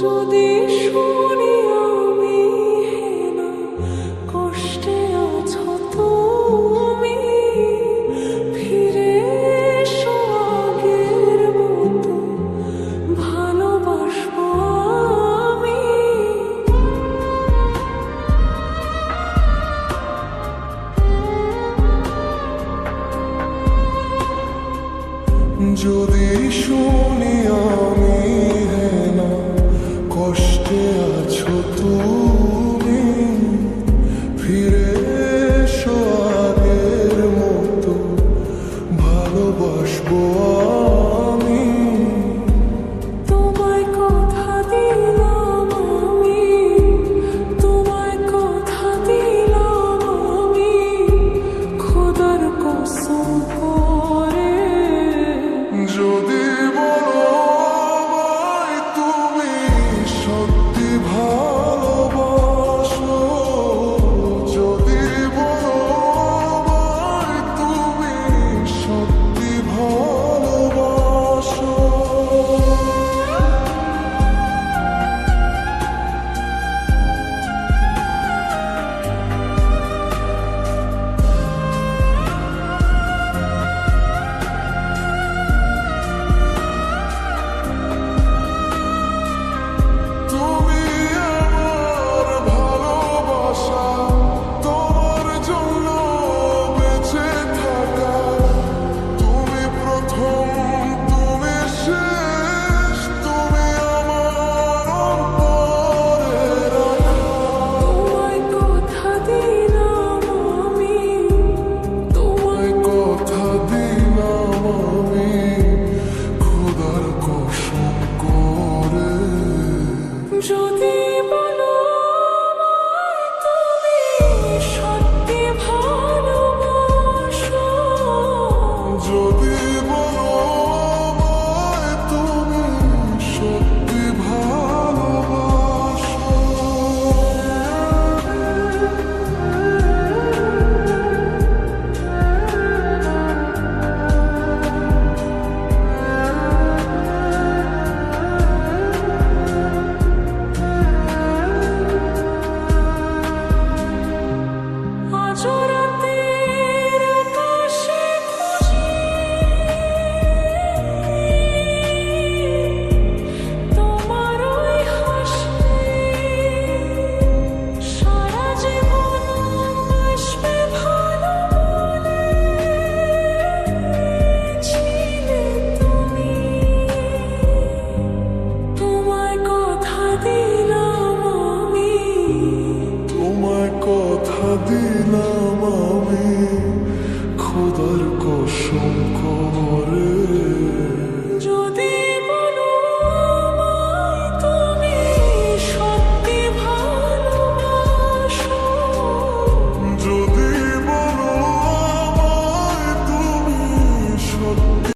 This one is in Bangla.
যদি শুনি আমি হেনা, কষ্টে আছো তুমি। ফিরে আগের মতো, ভালোবাসবো আমি। যদি শুনি আমি হেনা কষ্টে আছো তুমি? yo নামে খোদার কসম করে